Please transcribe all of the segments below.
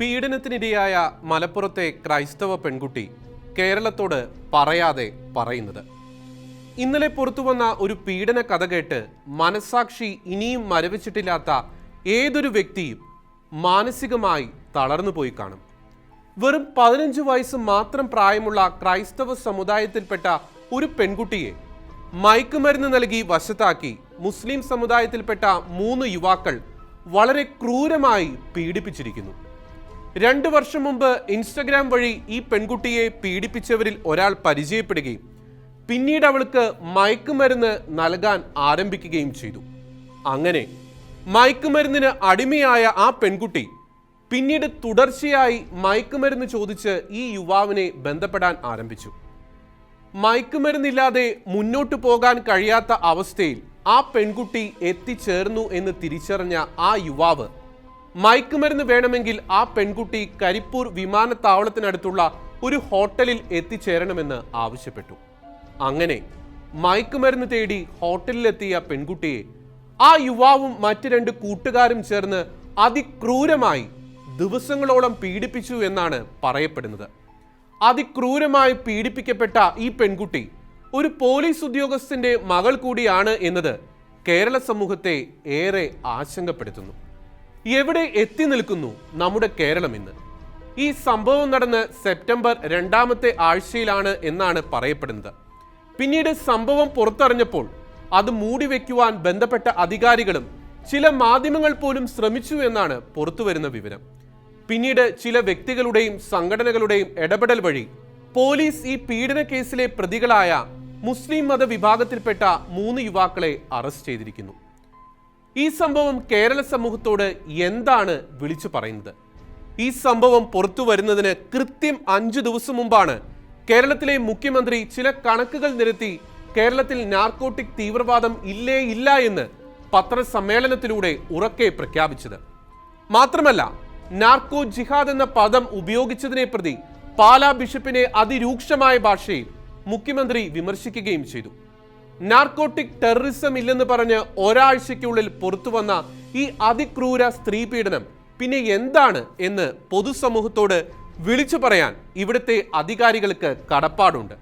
പീഡനത്തിനിരയായ മലപ്പുറത്തെ ക്രൈസ്തവ പെൺകുട്ടി കേരളത്തോട് പറയാതെ പറയുന്നത്. ഇന്നലെ പുറത്തു വന്ന ഒരു പീഡന കഥ കേട്ട് മനസാക്ഷി ഇനിയും മരവിച്ചിട്ടില്ലാത്ത ഏതൊരു വ്യക്തിയും മാനസികമായി തളർന്നു പോയി കാണും. വെറും പതിനഞ്ച് വയസ്സ് മാത്രം പ്രായമുള്ള ക്രൈസ്തവ സമുദായത്തിൽപ്പെട്ട ഒരു പെൺകുട്ടിയെ മയക്കുമരുന്ന് നൽകി വശത്താക്കി മുസ്ലിം സമുദായത്തിൽപ്പെട്ട മൂന്ന് യുവാക്കൾ വളരെ ക്രൂരമായി പീഡിപ്പിച്ചിരിക്കുന്നു. രണ്ടു വർഷം മുമ്പ് ഇൻസ്റ്റഗ്രാം വഴി ഈ പെൺകുട്ടിയെ പീഡിപ്പിച്ചവരിൽ ഒരാൾ പരിചയപ്പെടുകയും പിന്നീട് അവൾക്ക് മയക്കുമരുന്ന് നൽകാൻ ആരംഭിക്കുകയും ചെയ്തു. അങ്ങനെ മയക്കുമരുന്നിന് അടിമയായ ആ പെൺകുട്ടി പിന്നീട് തുടർച്ചയായി മയക്കുമരുന്ന് ചോദിച്ച് ഈ യുവാവിനെ ബന്ധപ്പെടാൻ ആരംഭിച്ചു. മയക്കുമരുന്നില്ലാതെ മുന്നോട്ടു പോകാൻ കഴിയാത്ത അവസ്ഥയിൽ ആ പെൺകുട്ടി എത്തിച്ചേർന്നു എന്ന് തിരിച്ചറിഞ്ഞ ആ യുവാവ് മയക്കുമരുന്ന് വേണമെങ്കിൽ ആ പെൺകുട്ടി കരിപ്പൂർ വിമാനത്താവളത്തിനടുത്തുള്ള ഒരു ഹോട്ടലിൽ എത്തിച്ചേരണമെന്ന് ആവശ്യപ്പെട്ടു. അങ്ങനെ മയക്കുമരുന്ന് തേടി ഹോട്ടലിലെത്തിയ പെൺകുട്ടിയെ ആ യുവാവും മറ്റ് രണ്ട് കൂട്ടുകാരും ചേർന്ന് അതിക്രൂരമായി ദിവസങ്ങളോളം പീഡിപ്പിച്ചു എന്നാണ് പറയപ്പെടുന്നത്. അതിക്രൂരമായി പീഡിപ്പിക്കപ്പെട്ട ഈ പെൺകുട്ടി ഒരു പോലീസ് ഉദ്യോഗസ്ഥന്റെ മകൾ കൂടിയാണ് എന്നത് കേരള സമൂഹത്തെ ഏറെ ആശങ്കപ്പെടുത്തുന്നു. എവിടെ എത്തി നിൽക്കുന്നു നമ്മുടെ കേരളം ഇന്ന്? ഈ സംഭവം നടന്ന് സെപ്റ്റംബർ രണ്ടാമത്തെ ആഴ്ചയിലാണ് എന്നാണ് പറയപ്പെടുന്നത്. പിന്നീട് സംഭവം പുറത്തറിഞ്ഞപ്പോൾ അത് മൂടി മൂടിവെക്കുവാൻ ബന്ധപ്പെട്ട അധികാരികളും ചില മാധ്യമങ്ങൾ പോലും ശ്രമിച്ചു എന്നാണ് പുറത്തുവരുന്ന വിവരം. പിന്നീട് ചില വ്യക്തികളുടെയും സംഘടനകളുടെയും ഇടപെടൽ വഴി പോലീസ് ഈ പീഡന കേസിലെ പ്രതികളായ മുസ്ലിം മത വിഭാഗത്തിൽപ്പെട്ട മൂന്ന് യുവാക്കളെ അറസ്റ്റ് ചെയ്തിരിക്കുന്നു. ഈ സംഭവം കേരള സമൂഹത്തോട് എന്താണ് വിളിച്ചു പറയുന്നത്? ഈ സംഭവം പുറത്തു വരുന്നതിന് കൃത്യം അഞ്ചു ദിവസം മുമ്പാണ് കേരളത്തിലെ മുഖ്യമന്ത്രി ചില കണക്കുകൾ നിരത്തി കേരളത്തിൽ നാർക്കോട്ടിക് തീവ്രവാദം ഇല്ലേ ഇല്ല എന്ന് പത്രസമ്മേളനത്തിലൂടെ ഉറക്കെ പ്രഖ്യാപിച്ചത്. മാത്രമല്ല നാർക്കോ ജിഹാദ് എന്ന പദം ഉപയോഗിച്ചതിനെ പ്രതി പാലാ ബിഷപ്പിനെ അതിരൂക്ഷമായ ഭാഷയിൽ മുഖ്യമന്ത്രി വിമർശിക്കുകയും ചെയ്തു. നാർക്കോട്ടിക് ടെററിസം ഇല്ലെന്ന് പറഞ്ഞ് ഒരാഴ്ചയ്ക്കുള്ളിൽ പുറത്തു വന്ന ഈ അതിക്രൂര സ്ത്രീ പീഡനം പിന്നെ എന്താണ് എന്ന് പൊതുസമൂഹത്തോട് വിളിച്ചു പറയാൻ ഇവിടുത്തെ അധികാരികൾക്ക് കടപ്പാടുണ്ട്.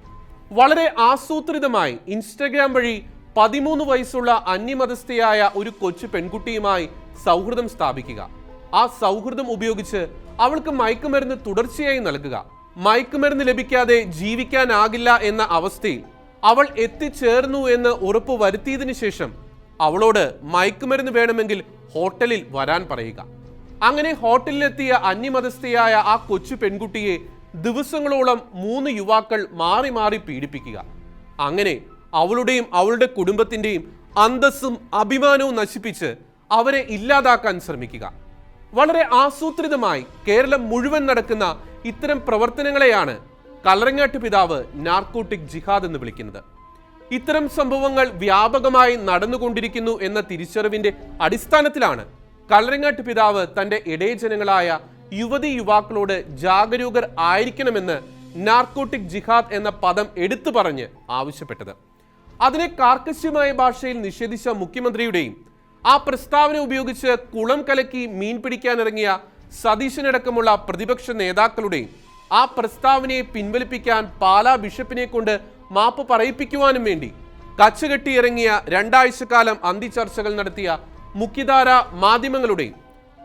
വളരെ ആസൂത്രിതമായി ഇൻസ്റ്റഗ്രാം വഴി പതിമൂന്ന് വയസ്സുള്ള അന്യമതസ്ഥയായ ഒരു കൊച്ചു പെൺകുട്ടിയുമായി സൗഹൃദം സ്ഥാപിക്കുക. ആ സൗഹൃദം ഉപയോഗിച്ച് അവൾക്ക് മയക്കുമരുന്ന് തുടർച്ചയായി നൽകുക. മയക്കുമരുന്ന് ലഭിക്കാതെ ജീവിക്കാനാകില്ല എന്ന അവസ്ഥയിൽ അവൾ എത്തിച്ചേർന്നു എന്ന് ഉറപ്പ് വരുത്തിയതിനു ശേഷം അവളോട് മയക്കുമരുന്ന് വേണമെങ്കിൽ ഹോട്ടലിൽ വരാൻ പറയുക. അങ്ങനെ ഹോട്ടലിലെത്തിയ അന്യമതസ്ഥയായ ആ കൊച്ചു പെൺകുട്ടിയെ ദിവസങ്ങളോളം മൂന്ന് യുവാക്കൾ മാറി മാറി പീഡിപ്പിക്കുക. അങ്ങനെ അവളുടെയും അവളുടെ കുടുംബത്തിന്റെയും അന്തസ്സും അഭിമാനവും നശിപ്പിച്ച് അവരെ ഇല്ലാതാക്കാൻ ശ്രമിക്കുക. വളരെ ആസൂത്രിതമായി കേരളം മുഴുവൻ നടക്കുന്ന ഇത്തരം പ്രവർത്തനങ്ങളെയാണ് കലറങ്ങാട്ട് പിതാവ് നാർക്കോട്ടിക് ജിഹാദ് എന്ന് വിളിക്കുന്നത്. ഇത്തരം സംഭവങ്ങൾ വ്യാപകമായി നടന്നുകൊണ്ടിരിക്കുന്നു എന്ന തിരിച്ചറിവിന്റെ അടിസ്ഥാനത്തിലാണ് കലറങ്ങാട്ട് പിതാവ് തന്റെ ഇടയജനങ്ങളായ യുവതി യുവാക്കളോട് ജാഗരൂകർ ആയിരിക്കണമെന്ന് നാർക്കോട്ടിക് ജിഹാദ് എന്ന പദം എടുത്തു പറഞ്ഞ് ആവശ്യപ്പെട്ടത്. അതിനെ കാർക്കശ്യമായ ഭാഷയിൽ നിഷേധിച്ച മുഖ്യമന്ത്രിയുടെയും ആ പ്രസ്താവന ഉപയോഗിച്ച് കുളം കലക്കി മീൻ പിടിക്കാനിറങ്ങിയ സതീശനടക്കമുള്ള പ്രതിപക്ഷ നേതാക്കളുടെയും ആ പ്രസ്താവനയെ പിൻവലിപ്പിക്കാൻ പാലാ ബിഷപ്പിനെ കൊണ്ട് മാപ്പ് പറയിപ്പിക്കുവാനും വേണ്ടി കച്ചുകെട്ടിയിറങ്ങിയ രണ്ടാഴ്ചക്കാലം അന്തിചർച്ചകൾ നടത്തിയ മുഖ്യധാര മാധ്യമങ്ങളുടെയും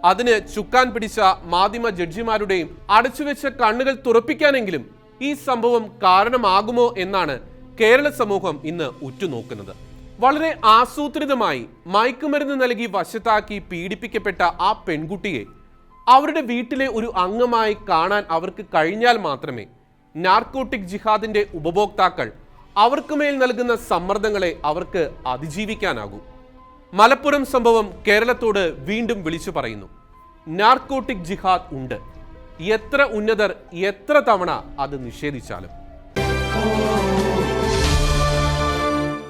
അതിന് ചുക്കാൻ പിടിച്ച മാധ്യമ ജഡ്ജിമാരുടെയും അടച്ചുവെച്ച കണ്ണുകൾ തുറപ്പിക്കാനെങ്കിലും ഈ സംഭവം കാരണമാകുമോ എന്നാണ് കേരള സമൂഹം ഇന്ന് ഉറ്റുനോക്കുന്നത്. വളരെ ആസൂത്രിതമായി മയക്കുമരുന്ന് നൽകി വശത്താക്കി പീഡിപ്പിക്കപ്പെട്ട ആ പെൺകുട്ടിയെ അവരുടെ വീട്ടിലെ ഒരു അംഗമായി കാണാൻ അവർക്ക് കഴിഞ്ഞാൽ മാത്രമേ നാർക്കോട്ടിക് ജിഹാദിന്റെ ഉപഭോക്താക്കൾ അവർക്ക് മേൽ നൽകുന്ന സമ്മർദ്ദങ്ങളെ അവർക്ക് അതിജീവിക്കാനാകൂ. മലപ്പുറം സംഭവം കേരളത്തോട് വീണ്ടും വിളിച്ചു പറയുന്നു. നാർക്കോട്ടിക് ജിഹാദ് ഉണ്ട്. എത്ര ഉന്നതർ എത്ര തവണ അത് നിഷേധിച്ചാലും.